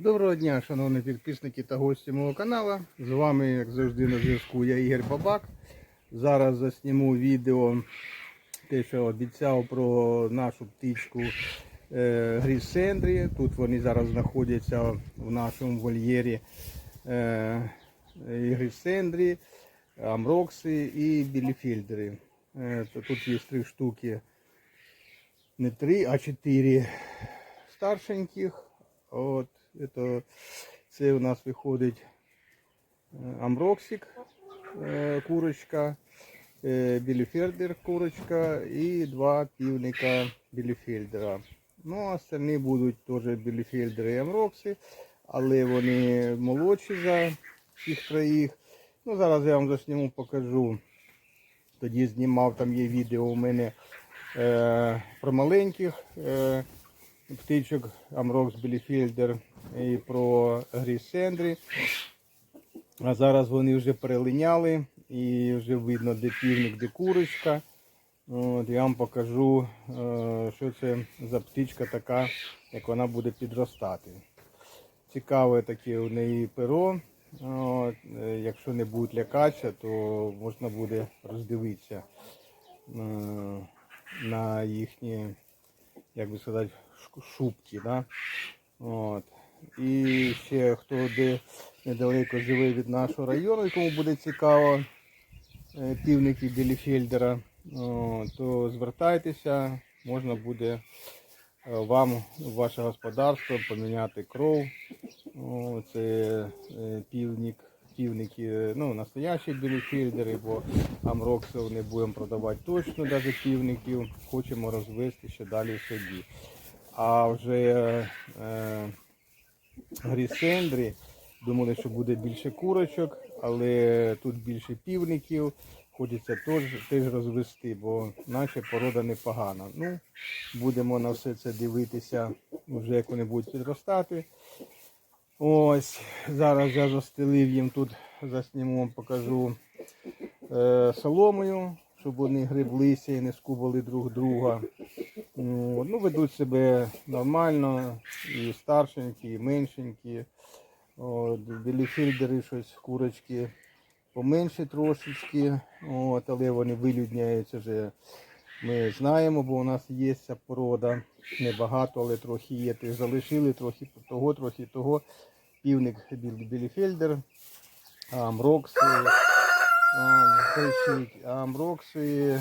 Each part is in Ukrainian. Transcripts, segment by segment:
Доброго дня, шановні підписники та гості мого каналу. З вами, як завжди, на зв'язку я Ігор Бабак. Зараз засніму відео, те, що обіцяв про нашу птичку е, Грісендрі. Тут вони зараз знаходяться в нашому вольєрі е, Грісендрі, Амрокси і Біліфільдери. Е, тут є три штуки, не три, а чотири старшеньких. От, это, це у нас виходить е, Амроксик, е, курочка, е, Біліфельдер курочка і два півника Біліфельдера. Ну, остальні будуть теж Біліфельдери і Амрокси, але вони молодші за всіх троїх. Ну, зараз я вам засніму, покажу. Тоді знімав, там є відео у мене е, про маленьких. Е, птичок Амрокс Біліфільдер і про Грісендрі. А зараз вони вже перелиняли і вже видно, де півник, де курочка. От, я вам покажу, е, що це за птичка така, як вона буде підростати. Цікаве таке у неї перо. От, е, якщо не будуть лякатися, то можна буде роздивитися е, на їхні як би сказати, шубки. Да? От. І ще хто де недалеко живе від нашого району, і кому буде цікаво е, півники Біліфельдера, то звертайтеся, можна буде е, вам ваше господарство поміняти кров. Це е, півник, півники, ну, настоящі біліфельдери, бо амроксів не будемо продавати точно, навіть півників. Хочемо розвести ще далі собі. А вже е, грісендрі думали, що буде більше курочок, але тут більше півників. Хочеться теж, теж розвести, бо наша порода непогана. Ну, будемо на все це дивитися, вже як вони будуть підростати. Ось, зараз я застелив їм тут, засніму, покажу е, соломою, щоб вони гриблися і не скубали друг друга. Ну, ну, ведуть себе нормально, і старшенькі, і меншенькі. От, біліфільдери щось, курочки поменше трошечки, от, але вони вилюдняються вже. Ми знаємо, бо у нас є ця порода. Небагато, але трохи є. Тих залишили, трохи того, трохи того. Півник біліфельдер, амрокси, амрокси,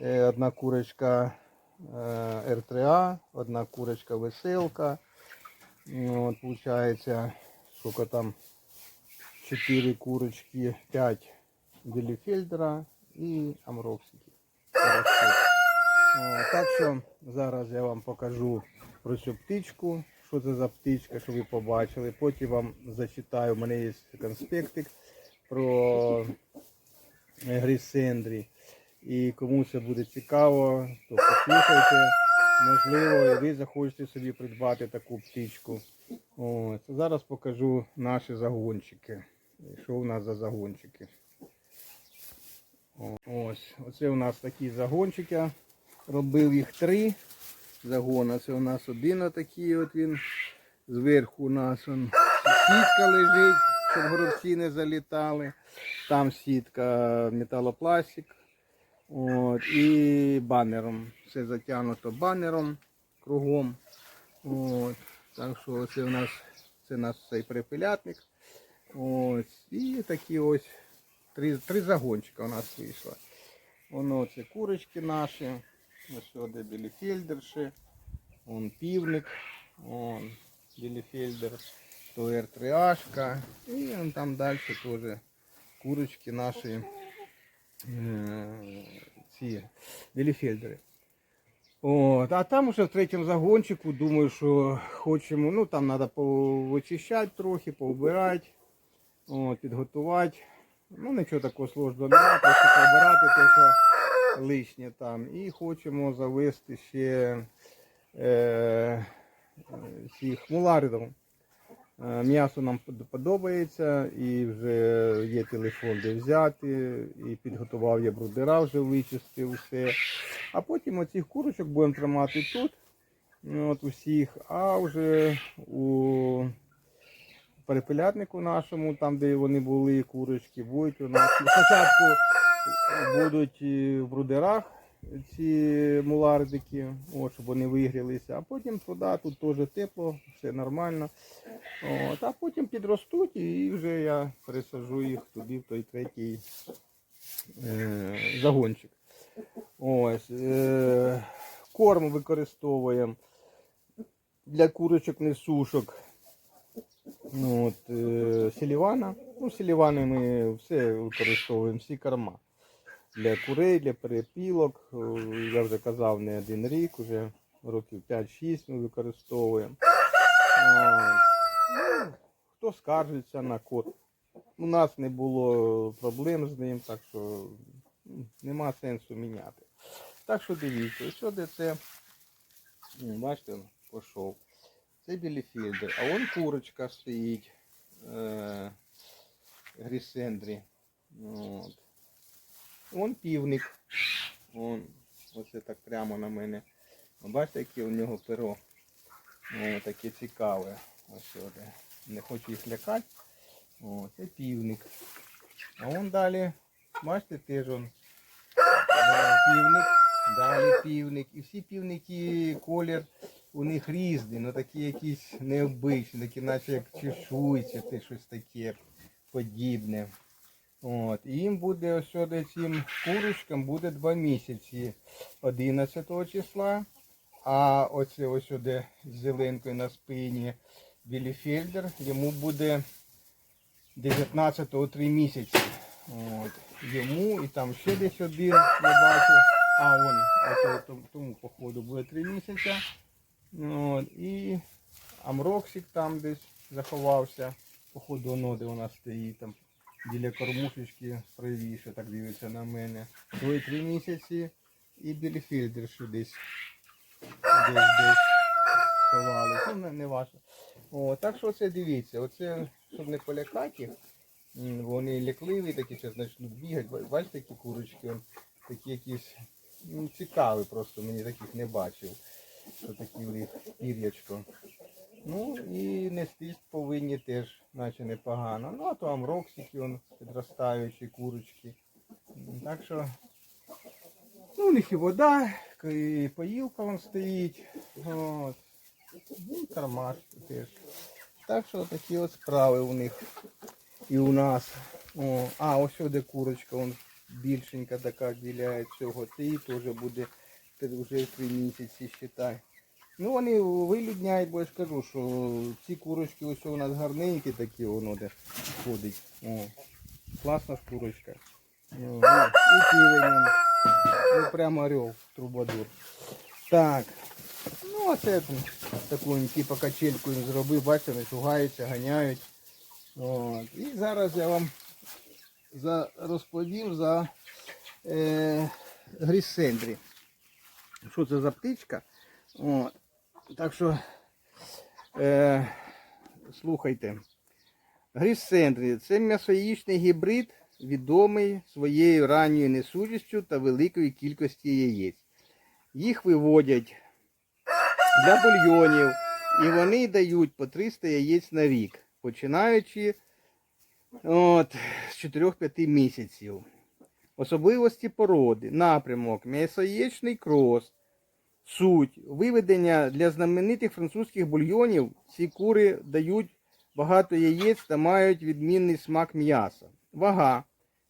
е, одна курочка е, R3A, одна курочка веселка. Ну, От, получається, сколько там 4 курочки, 5 біліфельдера і амроксики. 40 штук. О, Так що зараз я вам покажу про цю птичку, що це за птичка, що ви побачили. Потім вам зачитаю, у мене є конспектик про е, Грісендрі. І кому це буде цікаво, то послухайте. Можливо, і ви захочете собі придбати таку птичку. Ось. Зараз покажу наші загончики. Що у нас за загончики. Ось, оце у нас такі загончики. Робив їх три загони. Це у нас один отакий от він. Зверху у нас он сітка лежить, щоб горобці не залітали. Там сітка металопластик. От, і банером. Все затягнуто банером кругом. От, так що це у нас це наш цей перепилятник. Ось, і такі ось три, три загончика у нас вийшло. Воно це курочки наші. Ось сюди біліфельдерші. Вон півник. Вон біліфельдер. То R3H. І там далі теж курочки наші. Е, Ці біліфельдери. От, а там уже в третьому загончику, думаю, що хочемо, ну там треба повичищати трохи, повбирати, от, підготувати. Ну нічого такого сложного немає, просто побирати те, що лишнє там. І хочемо завести ще е, цих муларидів. Е, М'ясо нам подобається і вже є телефон, де взяти, і підготував я брудера, вже вичистив все. А потім оцих курочок будемо тримати тут, ну, от усіх, а вже у перепелятнику нашому, там де вони були, курочки, будуть у нас. Спочатку будуть е, в брудерах ці мулардики, от, щоб вони вигрілися, а потім туди, тут теж тепло, все нормально. От, а потім підростуть і вже я пересаджу їх туди, в той третій е, загончик. Ось, е, корм використовуємо для курочок несушок. Ну, от, е, селівана. Ну, селівани ми все використовуємо, всі корма. Для курей, для перепілок. Е, Я вже казав не один рік, вже років 5-6 ми використовуємо. Ну, хто скаржиться на кот. У нас не було проблем з ним, так що нема сенсу міняти. Так що дивіться, що де це, бачите, пішов. Це біліфільдер, а вон курочка стоїть е, грісендрі. От. Вон півник. Вон, оце так прямо на мене. Бачите, яке у нього перо. О, таке цікаве. Ось сюди. Не хочу їх лякати. О, це півник. А вон далі, бачите, теж он півник, далі півник. І всі півники колір у них різний, ну такі якісь необичні, такі наче як чешуйчаті, щось таке подібне. От. І їм буде ось цим курочкам буде два місяці 11 числа. А оце ось сюди з зеленкою на спині Біліфельдер, йому буде 19-го 3 місяці. От. Йому і там ще десь один я бачу. А, вон, тому, походу буде 3 місяці. От. І Амроксик там десь заховався. Походу воно де вона стоїть там біля кормушечки правіше, так дивиться на мене. Двоє три місяці і біліфільдер що десь десь десь ховали. Ну, не, не важко. О, так що це дивіться, оце, щоб не полякати їх, вони лякливі, такі зараз почнуть бігати. Бачите, які курочки, такі якісь ну, цікаві просто, мені таких не бачив. Що такі в них пір'ячко. Ну і нестись повинні теж, наче непогано. Ну, а то амроксики, он, підростаючі курочки. Так що, ну, у них і вода, і поїлка вон стоїть. От. Ну, і кармаш теж. Так що такі от справи у них і у нас. О, а, ось сюди курочка, вон більшенька така біля цього. Їй теж буде вже три місяці, считай. Ну вони вилюдняють, бо я ж кажу, що ці курочки ось у нас гарненькі такі, воно де ходить. О, класна ж курочка. О, ну, і півень. Ну прямо орел, трубадур. Так. Ну а це там таку типу качельку їм зробив, бачите, вони шугаються, ганяють. От. І зараз я вам за, розповім за е, грісендрі. Що це за птичка? От. Так що е, слухайте. Грісендрі це м'ясоїчний гібрид, відомий своєю ранньою несужістю та великою кількістю яєць. Їх виводять для бульйонів і вони дають по 300 яєць на рік, починаючи от, з 4-5 місяців. Особливості породи, напрямок, м'ясоєчний крос, суть, виведення для знаменитих французьких бульйонів ці кури дають багато яєць та мають відмінний смак м'яса. Вага.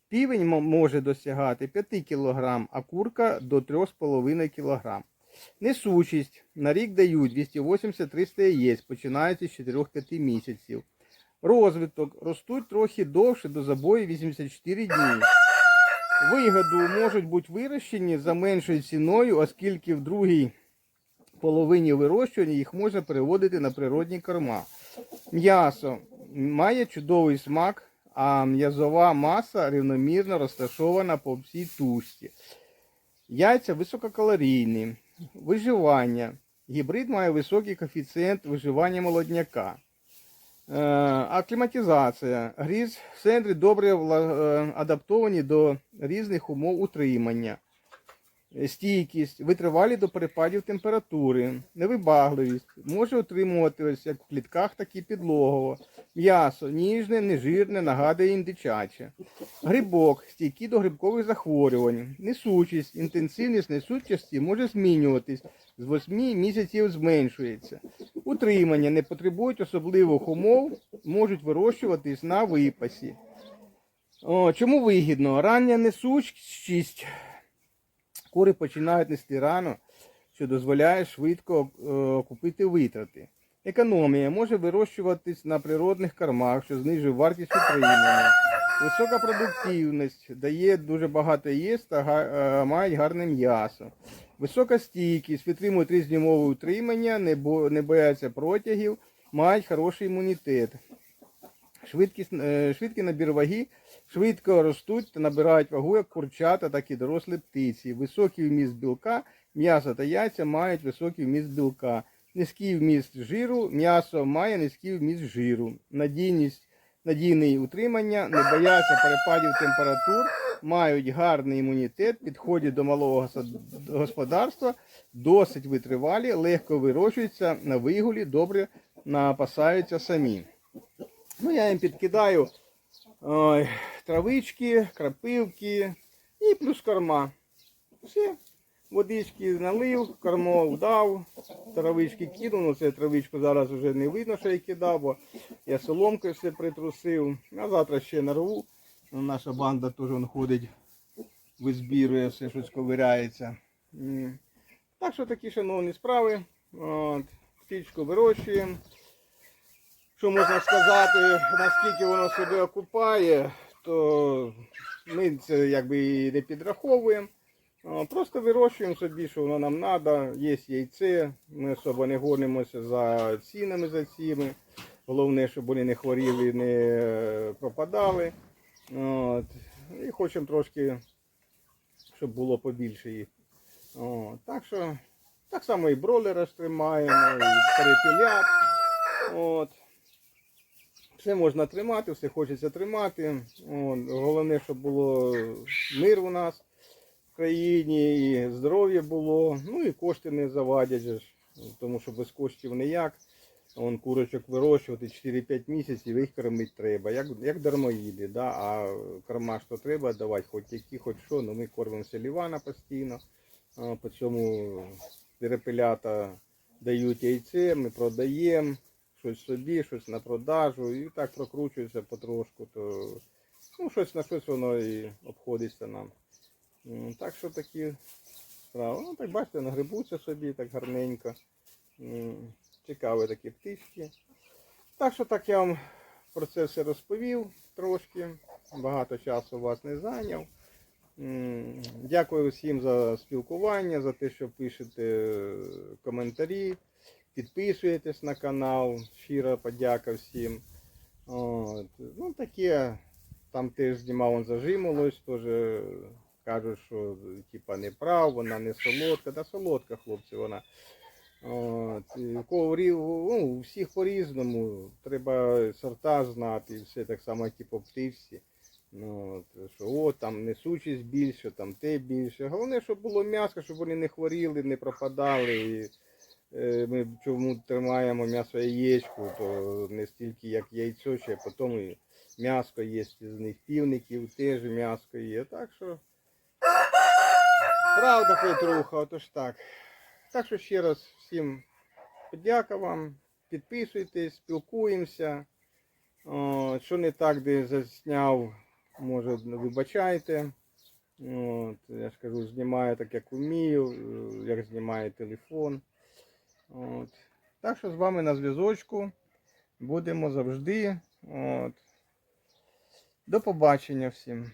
Півень може досягати 5 кг, а курка до 3,5 кг. Несучість. На рік дають 280-300 яєць, починаючи з 4-5 місяців. Розвиток. Ростуть трохи довше до забою 84 дні. Вигоду можуть бути вирощені за меншою ціною, оскільки в другій половині вирощування їх можна переводити на природні корма. М'ясо має чудовий смак, а м'язова маса рівномірно розташована по всій тушці. Яйця висококалорійні. Виживання. Гібрид має високий коефіцієнт виживання молодняка. Е, Акліматизація. Гріз сендри добре е, адаптовані до різних умов утримання. стійкість, витривалі до перепадів температури, невибагливість, може утримуватися як в клітках, так і підлогово. М'ясо ніжне, нежирне, нагадує індичаче. Грибок, стійкий до грибкових захворювань. Несучість, інтенсивність несучості може змінюватись. З 8 місяців зменшується. Утримання не потребують особливих умов, можуть вирощуватись на випасі. О, чому вигідно? Рання несучість кури починають нести рано, що дозволяє швидко е, купити витрати. Економія може вирощуватись на природних кормах, що знижує вартість утримання. Висока продуктивність дає дуже багато їсть та е, мають гарне м'ясо. Висока стійкість, витримують різні мови утримання, не, бо, не бояться протягів, мають хороший імунітет. Швидкість, е, швидкий набір ваги, швидко ростуть та набирають вагу як курчата, так і дорослі птиці. Високий вміст білка, м'ясо та яйця мають високий вміст білка. Низький вміст жиру, м'ясо має низький вміст жиру. Надійність, надійне утримання, не бояться перепадів температур, мають гарний імунітет, підходять до малого господарства, досить витривалі, легко вирощуються на вигулі, добре напасаються самі. Ну, я їм підкидаю ой, травички, крапивки і плюс корма. Все. Водички налив, кормо вдав, травички кинув. Ну, це травичку зараз вже не видно, що я кидав, бо я соломкою все притрусив. А завтра ще нарву. Ну, Наша банда теж вон ходить, визбірує, все щось ковиряється. Так що такі шановні справи. От, птичку вирощуємо. Що можна сказати, наскільки воно себе окупає, то ми це якби і не підраховуємо. Просто вирощуємо собі, що воно нам треба, є яйце, ми особо не гонимося за цінами за цими. Головне, щоб вони не хворіли, не е, пропадали. От. І хочемо трошки, щоб було побільше їх. От. Так що так само і бролера тримаємо, і перепілят. От. Все можна тримати, все хочеться тримати. От. Головне, щоб було мир у нас країні, і здоров'я було, ну і кошти не завадять, тому що без коштів ніяк. Вон курочок вирощувати 4-5 місяців, їх кормити треба, як, як дармоїди, да? а корма що треба давати, хоч які, хоч що, ну ми кормимося лівана постійно, по цьому перепелята дають яйце, ми продаємо, щось собі, щось на продажу, і так прокручується потрошку, то ну, щось на щось воно і обходиться нам. Так що такі справи. Ну, так бачите, нагребуться собі так гарненько. Цікаві такі птички. Так що так я вам про це все розповів трошки. Багато часу вас не зайняв. Дякую всім за спілкування, за те, що пишете е, коментарі, підписуєтесь на канал. Щира подяка всім. От. Ну, таке, там теж знімав он зажимолось, теж кажуть, що типа не прав, вона не солодка. Та солодка, хлопці, вона. От, у ну, у всіх по-різному. Треба сорта знати, і все так само, як і по птичці. Ну, що о, там несучість більше, там те більше. Головне, щоб було м'ясо, щоб вони не хворіли, не пропадали. І, е, ми чому тримаємо м'ясо яєчку, то не стільки як яйцо, ще потім і м'ясо є з них півників, теж м'ясо є. Так що. Правда, Петруха, отож так. Так що ще раз всім подяка вам. Підписуйтесь, спілкуємося. О, що не так, де засняв, може вибачайте. От, я ж кажу, знімаю так, як вмію, е, як знімає телефон. От. Так що з вами на зв'язочку. Будемо завжди. От. До побачення всім.